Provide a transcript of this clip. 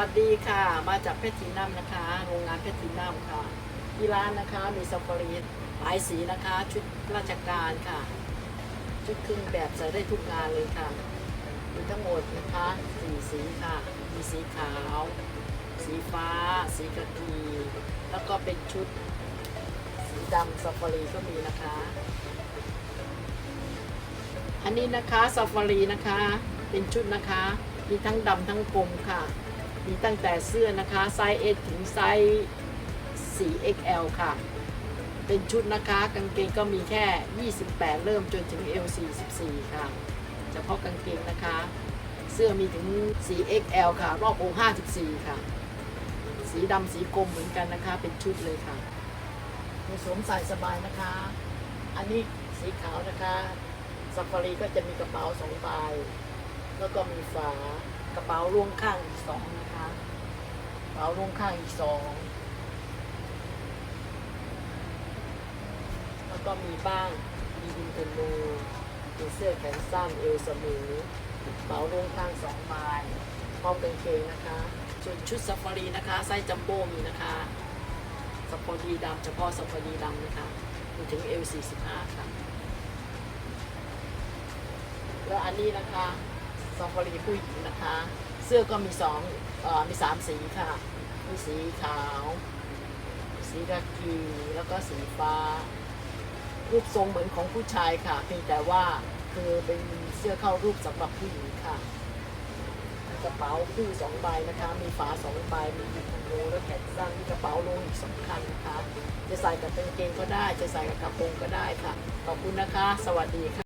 วัสดีค่ะ มาจากเพชรสีน้ำนะคะ โรงงานเพชรสีน้ำค่ะ ที่ร้านนะคะมีซาฟารีหลายสีนะคะ ชุดราชการค่ะ ชุดครื่งแบบใส่ได้ทุกงานเลยค่ะ มีทั้งหมดนะคะสี่สีค่ะ มีสีขาว สีฟ้า สีกะกีแล้วก็เป็นชุด สีดำซาฟารีก็มีนะคะ อันนี้นะคะซาฟารีนะคะ เป็นชุดนะคะมีทั้งดำทั้งกลมค่ะ มีตั้งแต่เสื้อนะคะ ไซส์ S ถึงไซส์ 4XL ค่ะ เป็นชุดนะคะ กางเกงก็มีแค่ 28 เริ่มจนถึง L 44 ค่ะ เฉพาะกางเกงนะคะ เสื้อมีถึง 4XL ค่ะ รอบอก54 ค่ะ สีดำสีกรมเหมือนกันนะคะ เป็นชุดเลยค่ะมีสวมใส่สบายนะคะ อันนี้สีขาวนะคะซาฟารีก็จะมีกระเป๋าสองใบแล้วก็มีฝา กระเป๋าล่วงข้างอีกสองนะคะกระเป๋าล่วงข้างอีกสองแล้วก็มีบ้างมีดินเทนโนมีเสื้อแขนสั้นเอวสมูกระเป๋าล่วงข้างสองใบพร้อมกางเกงนะคะส่วนชุดซาฟารีนะคะไซส์จัมโบ้มีนะคะสปอร์ดีดำเฉพาะสปอร์ดีดำนะคะมีถึงเอล45ค่ะแล้วอันนี้นะคะ ซาฟารีผู้หญิงนะคะ เสื้อก็มีสองอมีสามสีค่ะ มีสีขาว สีกากีแล้วก็สีฟ้า รูปทรงเหมือนของผู้ชายค่ะ เพียงแต่ว่าคือเป็นเสื้อเข้ารูปสำหรับผู้หญิงค่ะกระเป๋าคู่สองใบนะคะ มีฝาสองใบ มีดินโลและแขนสั้นมีกระเป๋าลงอีกสองคันนะคะ จะใส่กับกางเกงก็ได้ จะใส่กับกระโปรงก็ได้ค่ะ ขอบคุณนะคะ สวัสดีค่ะ